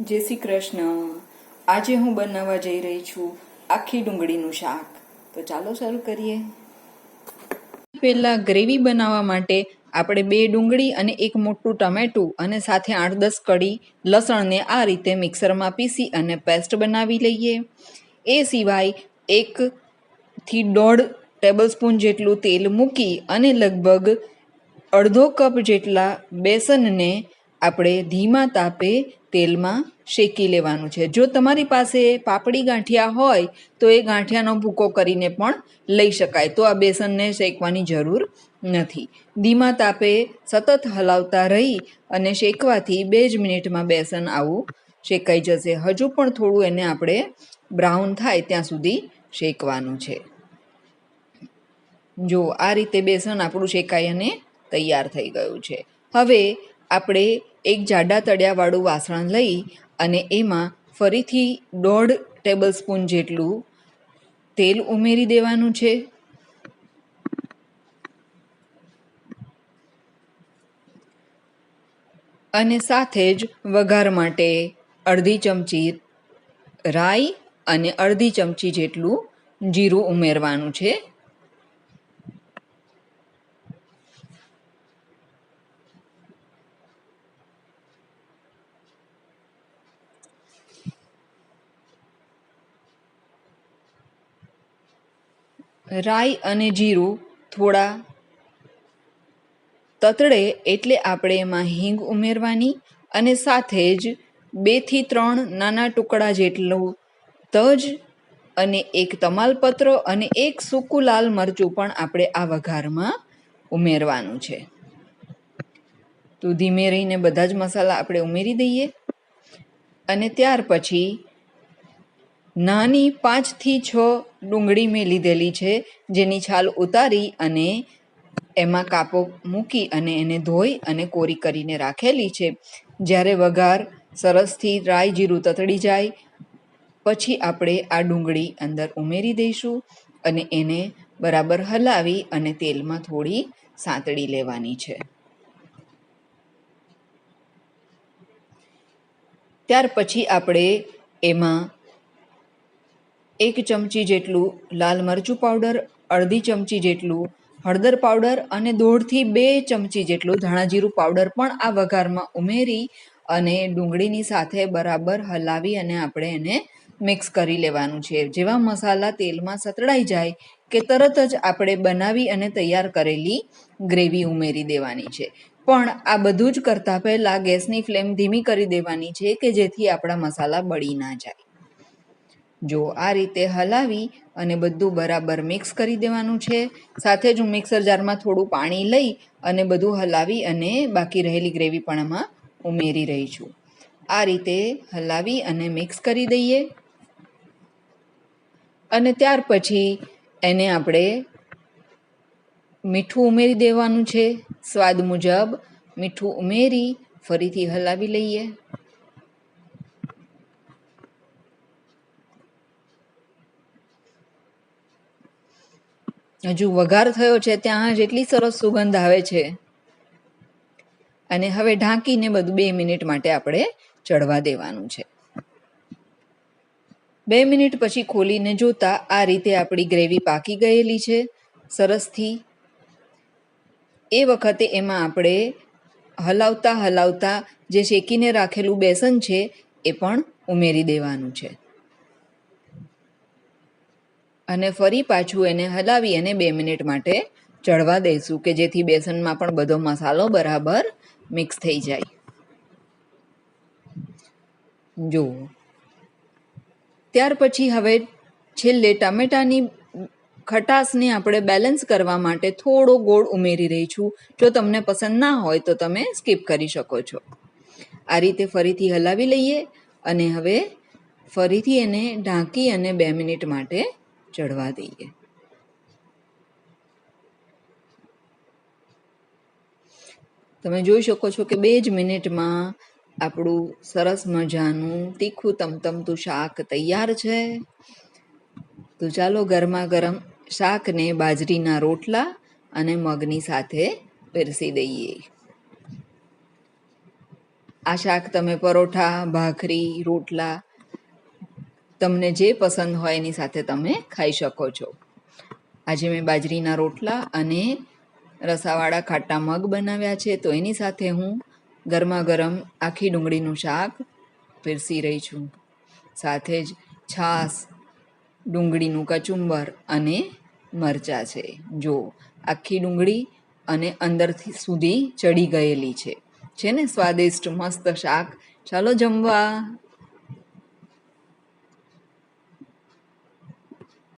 જય શ્રી કૃષ્ણ. આજે હું બનાવવા જઈ રહી છું આખી ડુંગળીનું શાક. તો ચાલો શરૂ કરીએ. પહેલાં ગ્રેવી બનાવવા માટે આપણે બે ડુંગળી અને એક મોટું ટમેટું અને સાથે આઠ દસ કડી લસણને આ રીતે મિક્સરમાં પીસી અને પેસ્ટ બનાવી લઈએ. એ સિવાય એકથી દોઢ ટેબલસ્પૂન જેટલું તેલ મૂકી અને લગભગ અડધો કપ જેટલા બેસનને આપણે ધીમા તાપે તેલમાં શેકી લેવાનું છે. જો તમારી પાસે પાપડી ગાંઠિયા હોય, તો એ ગાંઠિયાનો ભૂકો કરીને પણ લઈ શકાય. તો આ બેસનને શેકવાની જરૂર નથી. ધીમા તાપે સતત હલાવતા રહી અને શેકવાથી બે જ મિનિટમાં બેસન આવું શેકાઈ જશે. હજુ પણ થોડું એને આપણે બ્રાઉન થાય ત્યાં સુધી શેકવાનું છે. જો આ રીતે બેસન આપણું શેકાઈ અને તૈયાર થઈ ગયું છે. હવે આપણે એક જાડા તળિયાવાળું વાસણ લઈ અને એમાં ફરીથી દોઢ ટેબલ સ્પૂન જેટલું તેલ ઉમેરી દેવાનું છે. અને સાથે જ વઘાર માટે અડધી ચમચી રાઈ અને અડધી ચમચી જેટલું જીરું ઉમેરવાનું છે. રાઈ અને જીરું થોડા તતડે એટલે આપણે એમાં હિંગ ઉમેરવાની અને સાથે જ બેથી ત્રણ નાના ટુકડા જેટલું તજ અને એક તમાલપત્ર અને એક સૂકું લાલ મરચું પણ આપણે આ વઘારમાં ઉમેરવાનું છે. તો ધીમે રહીને બધા જ મસાલા આપણે ઉમેરી દઈએ અને ત્યાર પછી નાની પાંચથી છ ડુંગળી મેં લીધેલી છે, જેની છાલ ઉતારી અને એમાં કાપો મૂકી અને એને ધોઈ અને કોરી કરીને રાખેલી છે. જ્યારે વઘાર સરસથી રાઈ જીરું તતડી જાય, પછી આપણે આ ડુંગળી અંદર ઉમેરી દઈશું અને એને બરાબર હલાવી અને તેલમાં થોડી સાંતળી લેવાની છે. ત્યાર પછી આપણે એમાં એક ચમચી જેટલું લાલ મરચું પાવડર, અડધી ચમચી જેટલું હળદર પાવડર અને દોઢથી બે ચમચી જેટલું ધાણાજીરું પાવડર પણ આ વઘારમાં ઉમેરી અને ડુંગળીની સાથે બરાબર હલાવી અને આપણે એને મિક્સ કરી લેવાનું છે. જેવા મસાલા તેલમાં સતળાઈ જાય કે તરત જ આપણે બનાવી અને તૈયાર કરેલી ગ્રેવી ઉમેરી દેવાની છે. પણ આ બધું જ કરતાં પહેલાં ગેસની ફ્લેમ ધીમી કરી દેવાની છે કે જેથી આપણા મસાલા બળી ના જાય. જો આ રીતે હલાવી અને બધું બરાબર મિક્સ કરી દેવાનું છે. સાથે જ હું મિક્સર જારમાં થોડું પાણી લઈ અને બધું હલાવી અને બાકી રહેલી ગ્રેવી પણ આમાં ઉમેરી રહી છું. આ રીતે હલાવી અને મિક્સ કરી દઈએ. અને ત્યાર પછી એને આપણે મીઠું ઉમેરી દેવાનું છે. સ્વાદ મુજબ મીઠું ઉમેરી ફરીથી હલાવી લઈએ. હજુ વઘાર થયો છે, ત્યાં જેટલી સરસ સુગંધ આવે છે. અને હવે ઢાંકીને બધું બે મિનિટ માટે આપણે ચડવા દેવાનું છે. બે મિનિટ પછી ખોલીને જોતા આ રીતે આપણી ગ્રેવી પાકી ગયેલી છે, સરસથી. એ વખતે એમાં આપણે હલાવતા હલાવતા જે શેકીને રાખેલું બેસન છે, એ પણ ઉમેરી દેવાનું છે. અને ફરી પાછું એને હલાવી અને બે મિનિટ માટે ચડવા દઈશું કે જેથી બેસનમાં પણ બધો મસાલો બરાબર મિક્સ થઈ જાય. જુઓ. ત્યાર પછી હવે છેલ્લે ટામેટાની ખટાશને આપણે બેલેન્સ કરવા માટે થોડો ગોળ ઉમેરી રહી છું. જો તમને પસંદ ના હોય તો તમે સ્કીપ કરી શકો છો. આ રીતે ફરીથી હલાવી લઈએ અને હવે ફરીથી એને ઢાંકી અને બે મિનિટ માટે ચડવા દઈએ. તમે જોઈ શકો છો કે બે જ મિનિટમાં આપણું સરસ મજાનું તીખું તમતમતું શાક તૈયાર છે. તો ચાલો ગરમા ગરમ શાકને બાજરીના રોટલા અને મગની સાથે પીરસી દઈએ. આ શાક તમે પરોઠા, ભાખરી, રોટલા તમને જે પસંદ હોય એની સાથે તમે ખાઈ શકો છો. આજે મેં બાજરીના રોટલા અને રસાવાળા ખાટા મગ બનાવ્યા છે, તો એની સાથે હું ગરમા ગરમ આખી ડુંગળીનું શાક પીરસી રહી છું. સાથે જ છાશ, ડુંગળીનું કચુંબર અને મરચાં છે. જો આખી ડુંગળી અને અંદરથી સુધી ચડી ગયેલી છે. છે ને? સ્વાદિષ્ટ, મસ્ત શાક. ચાલો જમવા.